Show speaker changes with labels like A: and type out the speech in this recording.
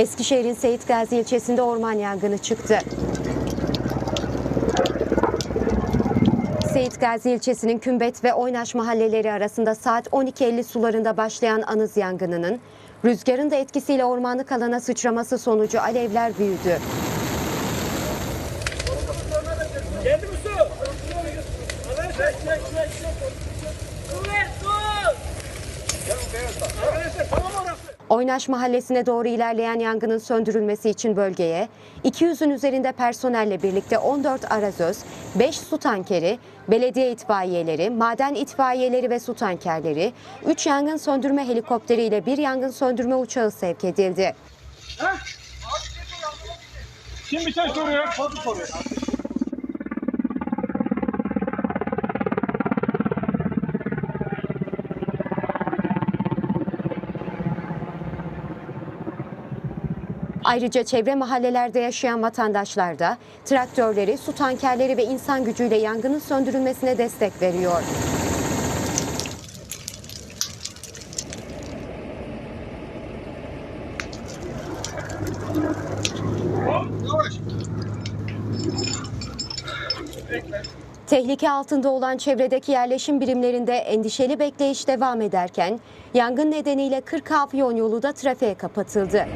A: Eskişehir'in Seyit Gazi ilçesinde orman yangını çıktı. Seyit Gazi ilçesinin Kümbet ve Oynaş mahalleleri arasında saat 12.50 sularında başlayan anız yangınının rüzgarın da etkisiyle ormanlık alana sıçraması sonucu alevler büyüdü.
B: Geldi mi su? Su! Arkadaşlar tamam orası.
A: Oynaş mahallesine doğru ilerleyen yangının söndürülmesi için bölgeye 200'ün üzerinde personelle birlikte 14 arazöz, 5 su tankeri, belediye itfaiyeleri, maden itfaiyeleri ve su tankerleri, 3 yangın söndürme helikopteri ile bir yangın söndürme uçağı sevk edildi.
B: Kim bir şey soruyor? Soruyor.
A: Ayrıca çevre mahallelerde yaşayan vatandaşlar da traktörleri, su tankerleri ve insan gücüyle yangının söndürülmesine destek veriyor. Tehlike altında olan çevredeki yerleşim birimlerinde endişeli bekleyiş devam ederken yangın nedeniyle 40 Afyon yolu da trafiğe kapatıldı.